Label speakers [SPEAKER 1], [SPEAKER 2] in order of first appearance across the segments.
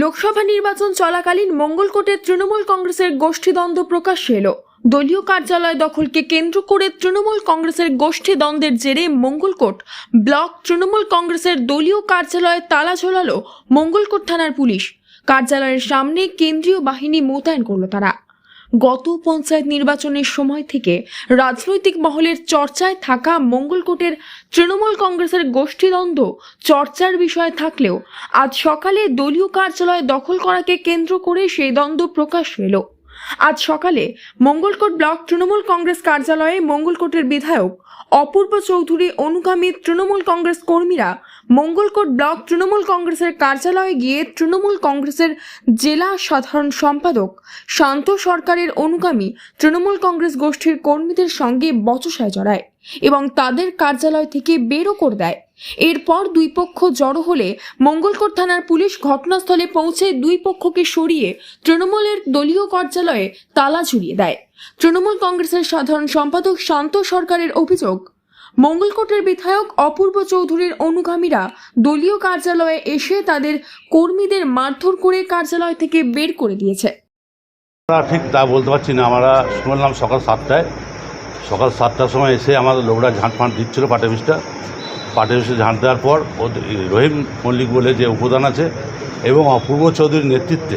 [SPEAKER 1] লোকসভা নির্বাচন চলাকালীন মঙ্গলকোটের তৃণমূল কংগ্রেসের গোষ্ঠীদ্বন্দ্ব প্রকাশ এলো। দলীয় কার্যালয় দখলকে কেন্দ্র করে তৃণমূল কংগ্রেসের গোষ্ঠী দ্বন্দ্বের জেরে মঙ্গলকোট ব্লক তৃণমূল কংগ্রেসের দলীয় কার্যালয়ে তালা ঝোলালো মঙ্গলকোট থানার পুলিশ। কার্যালয়ের সামনে কেন্দ্রীয় বাহিনী মোতায়েন করল তারা। গত পঞ্চায়েত নির্বাচনের সময় থেকে রাজনৈতিক মহলের চর্চায় থাকা মঙ্গলকোটের তৃণমূল কংগ্রেসের গোষ্ঠীদ্বন্দ্ব চর্চার বিষয় থাকলেও আজ সকালে দলীয় কার্যালয় দখল করাকে কেন্দ্র করে সেই দ্বন্দ্ব প্রকাশ এলো আজ সকালে মঙ্গলকোট ব্লক তৃণমূল কংগ্রেস কার্যালয়ে মঙ্গলকোটের বিধায়ক অপূর্ব চৌধুরী, অনুগামী তৃণমূল কংগ্রেস কর্মীরা মঙ্গলকোট ব্লক তৃণমূল কংগ্রেসের কার্যালয়ে গিয়ে তৃণমূল কংগ্রেসের জেলা সাধারণ সম্পাদক শান্ত সরকারের অনুগামী তৃণমূল কংগ্রেস গোষ্ঠীর কর্মীদের সঙ্গে বচসায় জড়ায়। এবং তাদের কার্যালয় থেকে বেরও করে দেয়। এরপর দুই পক্ষ জড়ো হলে মঙ্গলকোট থানার পুলিশ ঘটনাস্থলে পৌঁছে দুই পক্ষকে সরিয়ে তৃণমূলের দলীয় কার্যালয়ে তালা ঝুলিয়ে দেয়। তৃণমূল কংগ্রেসের সাধারণ সম্পাদক শান্ত সরকারের অভিযোগ, মঙ্গলকোটের বিধায়ক অপূর্ব চৌধুরীর অনুগামীরা দলীয় কার্যালয়ে এসে তাদের কর্মীদের মারধর করে কার্যালয় থেকে বের করে দিয়েছে।
[SPEAKER 2] ঠিক তা বলতে পারছি না। আমরা শুনলাম সকাল সাতটায় সকাল সাতটার সময় এসে আমাদের লোকরা ঝাঁট ফাঁট দিচ্ছিল পাটে বিষটা পাটে বিষে ঝাঁট দেওয়ার পর রহিম মল্লিক বলে যে উপদান আছে এবং অপূর্ব চৌধুরীর নেতৃত্বে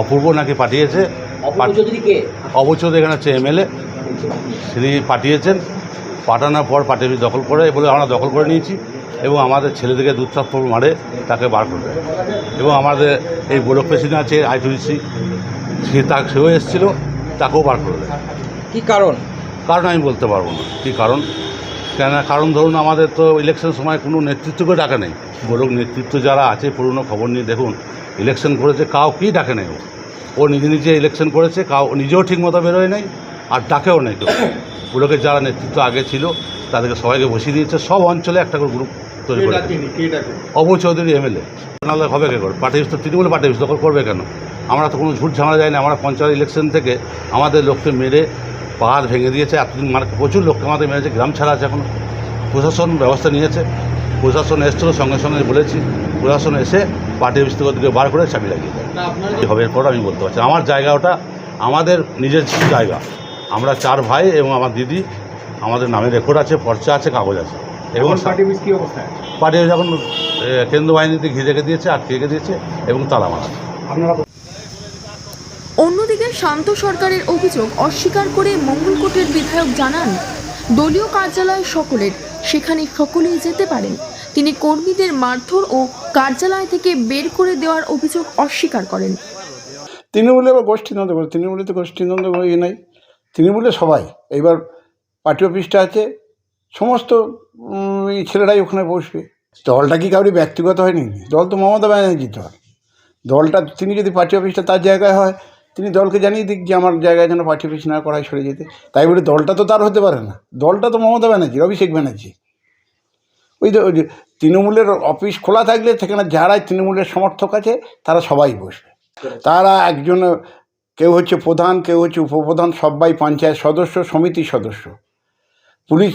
[SPEAKER 2] অপূর্ব নাকি পাঠিয়েছে।
[SPEAKER 3] অপূর্ব চৌধুরী কে?
[SPEAKER 2] অপূর্ব চৌধুরী এখানে হচ্ছে এমএলএ তিনি পাঠিয়েছেন। পাঠানোর পর পাটে বিষ দখল করে বলে আমরা দখল করে নিয়েছি এবং আমাদের ছেলেদেরকে দুধ থাপ্পড় মারে তাকে বার করে দেয়। এবং আমাদের এই ব্লক প্রেসিডেন্ট আছে আইটিসি সে তা সেও এসেছিল তাকেও বার করে দেয়।
[SPEAKER 3] কি কারণ?
[SPEAKER 2] কারণ আমি বলতে পারব না। কী কারণ? কেন কারণ ধরুন আমাদের তো ইলেকশন সময় কোনো নেতৃত্বকে ডাকে নেই। বরং নেতৃত্ব যারা আছে পুরনো খবর নিয়ে দেখুন ইলেকশন করেছে কাউ কাউকেই ডাকে নেই ও? নিজে নিজে ইলেকশন করেছে কাউ নিজেও ঠিক মতো বেরোয় নাই আর ডাকেও নেই কেউ। ব্লকের যারা নেতৃত্ব আগে ছিল তাদেরকে সবাইকে বসিয়ে দিয়েছে। সব অঞ্চলে একটা করে গ্রুপ তৈরি করে অবু চৌধুরী এমএলএ নাহলে হবে কে করে? পার্টি তো তৃণমূল পার্টি করবে কেন? আমরা তো কোনো ঝুট ঝামেলা যাই না আমরা পঞ্চায়েত ইলেকশন থেকে আমাদের লোককে মেরে পাহাড় ভেঙে দিয়েছে এতদিন মানে প্রচুর লোককে আমাদের মেরেছে গ্রাম ছাড়া আছে এখন। প্রশাসন ব্যবস্থা নিয়েছে প্রশাসন এসেছিল সঙ্গে সঙ্গে বলেছি প্রশাসন এসে পার্টি অফিস থেকে বার করে চাবি লাগিয়ে দেয়। হবে এরপর আমি বলতে পারছি। আমার জায়গা ওটা আমাদের নিজের জায়গা। আমরা চার ভাই এবং আমার দিদি আমাদের নামে রেকর্ড আছে পর্চা আছে কাগজ আছে। এবং পার্টি অফিস যখন এ, কেন্দ্র বাহিনীতে ঘিরে রেখে দিয়েছে আটকে রেখে দিয়েছে এবং তালা মারা।
[SPEAKER 1] অন্যদিকে শান্ত সরকারের অভিযোগ অস্বীকার করে মঙ্গলকোটের বিধায়ক জানান, দলীয় কার্যালয় সকলের, সেখানে সকলেই যেতে পারেন। তিনি কর্মীদের মারধর ও কার্যালয় থেকে বের করে দেওয়ার অভিযোগ অস্বীকার করেন।
[SPEAKER 4] তৃণমূলে আবার গোষ্ঠীদ্বন্দ্ব করে তৃণমূলে তো গোষ্ঠীদ্বন্দ্ব ইয়ে নাই। তৃণমূলে সবাই, এইবার পার্টি অফিসটা আছে, সমস্ত ছেলেরাই ওখানে বসবে। দলটা কি কাউরি ব্যক্তিগত হয়নি? দল তো মমতা ব্যানার্জির দল। দলটা, তিনি যদি পার্টি অফিসটা তার জায়গায় হয় তিনি দলকে জানিয়ে দিক যে আমার জায়গায় যেন পার্টি অফিস না করায় সরে যেতে। তাই বলে দলটা তো তার হতে পারে না। দলটা তো মমতা ব্যানার্জির অভিষেক ব্যানার্জি। ওই যে তৃণমূলের অফিস খোলা থাকলে সেখানে যারাই তৃণমূলের সমর্থক আছে, তারা সবাই বসবে। তারা একজন, কেউ হচ্ছে প্রধান, কেউ হচ্ছে উপপ্রধান, সবাই পঞ্চায়েত সদস্য, সমিতির সদস্য। পুলিশ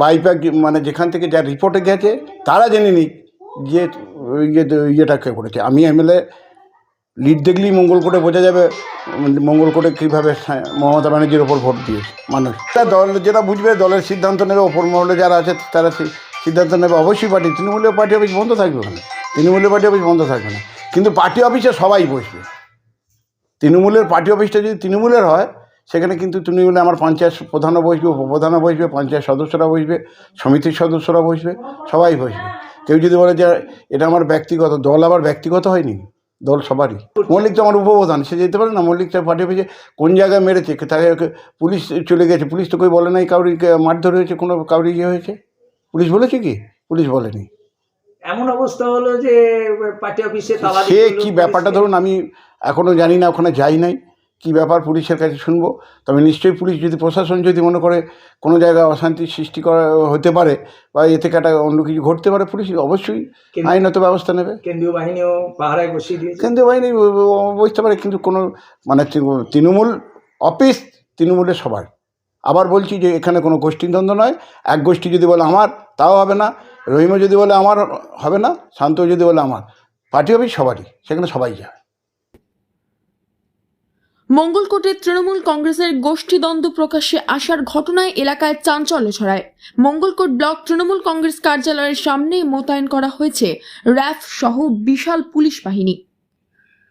[SPEAKER 4] বাইপাক মানে যেখান থেকে যা রিপোর্টে গেছে, তারা জেনে নিক যে ইয়ে ইয়েটা কে করেছে। আমি এমএলএ লিড দেখলেই মঙ্গলকোটে বোঝা যাবে উম, মঙ্গলকোটে কীভাবে সা- মমতা ব্যানার্জির ওপর ভোট দিয়েছে। মানুষ তা দল যেটা বুঝবে দলের সিদ্ধান্ত নেবে ওপর মহলে যারা আছে তারা সিদ্ধান্ত নেবে। অবশ্যই পার্টি তৃণমূলের পার্টি অফিস বন্ধ থাকবে ওখানে। তৃণমূলের পার্টি অফিস বন্ধ থাকবে না। কিন্তু পার্টি অফিসে সবাই বসবে। তৃণমূলের পার্টি অফিসটা যদি তৃণমূলের হয় সেখানে কিন্তু তৃণমূলে আমার পঞ্চায়েত প্রধানও বসবে উপপ্রধানও বসবে পঞ্চায়েত সদস্যরা বসবে সমিতির সদস্যরা বসবে সবাই বসবে। কেউ যদি বলে যে এটা আমার ব্যক্তিগত দল আবার ব্যক্তিগত হয়নি? দল সবারই। মল্লিক তো আমার উপপ্রধান সে যেতে পারে না? মল্লিক তো পাঠিয়ে পেয়েছে কোন জায়গায় মেরেছে? তাকে পুলিশ চলে গেছে? পুলিশ তো কেউ বলে নাই কাউরি মারধর হয়েছে কোনো কাউরি ইয়ে হয়েছে? পুলিশ বলেছে কি? পুলিশ বলেনি।
[SPEAKER 3] এমন অবস্থা হলো যে পার্টি অফিসে
[SPEAKER 4] সে কি ব্যাপারটা ধরুন আমি এখনও জানি না ওখানে যাই নাই। কী ব্যাপার পুলিশের কাছে শুনব? তবে নিশ্চয়ই পুলিশ যদি প্রশাসন যদি মনে করে কোনো জায়গায় অশান্তি সৃষ্টি করা হতে পারে বা এ থেকে একটা অন্য কিছু ঘটতে পারে পুলিশ অবশ্যই আইনত ব্যবস্থা নেবে।
[SPEAKER 3] কেন্দ্রীয় বাহিনীও পাহারায় বসিয়ে দিয়েছে।
[SPEAKER 4] কেন্দ্রীয় বাহিনী ব- ব- বুঝতে পারে কিন্তু কোনো মানে তৃণমূল অফিস তৃণমূলের সবার। আবার বলছি যে এখানে কোনো গোষ্ঠীদ্বন্দ্ব নয়। এক গোষ্ঠী যদি বলে আমার তাও হবে না। রহিমও যদি বলে আমার হবে না। শান্ত যদি বলে আমার। পার্টি অফিস সবারই সেখানে সবাই যায়।
[SPEAKER 1] মঙ্গলকোটে তৃণমূল কংগ্রেসের গোষ্ঠীদ্বন্দ্ব প্রকাশ্যে আসার ঘটনায় এলাকায় চাঞ্চল্য ছড়ায়। মঙ্গলকোট ব্লক তৃণমূল কংগ্রেস কার্যালয়ের সামনে মোতায়েন করা হয়েছে র্যাফ সহ বিশাল পুলিশ বাহিনী।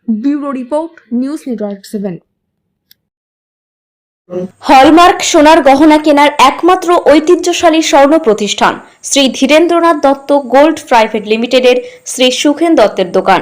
[SPEAKER 1] Bureau report, news network seven.
[SPEAKER 5] Hallmark সোনার গহনা কেনার একমাত্র ঐতিহ্যশালী স্বর্ণ প্রতিষ্ঠান শ্রী ধীরেন্দ্রনাথ দত্ত গোল্ড প্রাইভেট লিমিটেডের শ্রী সুখেন দত্তের দোকান।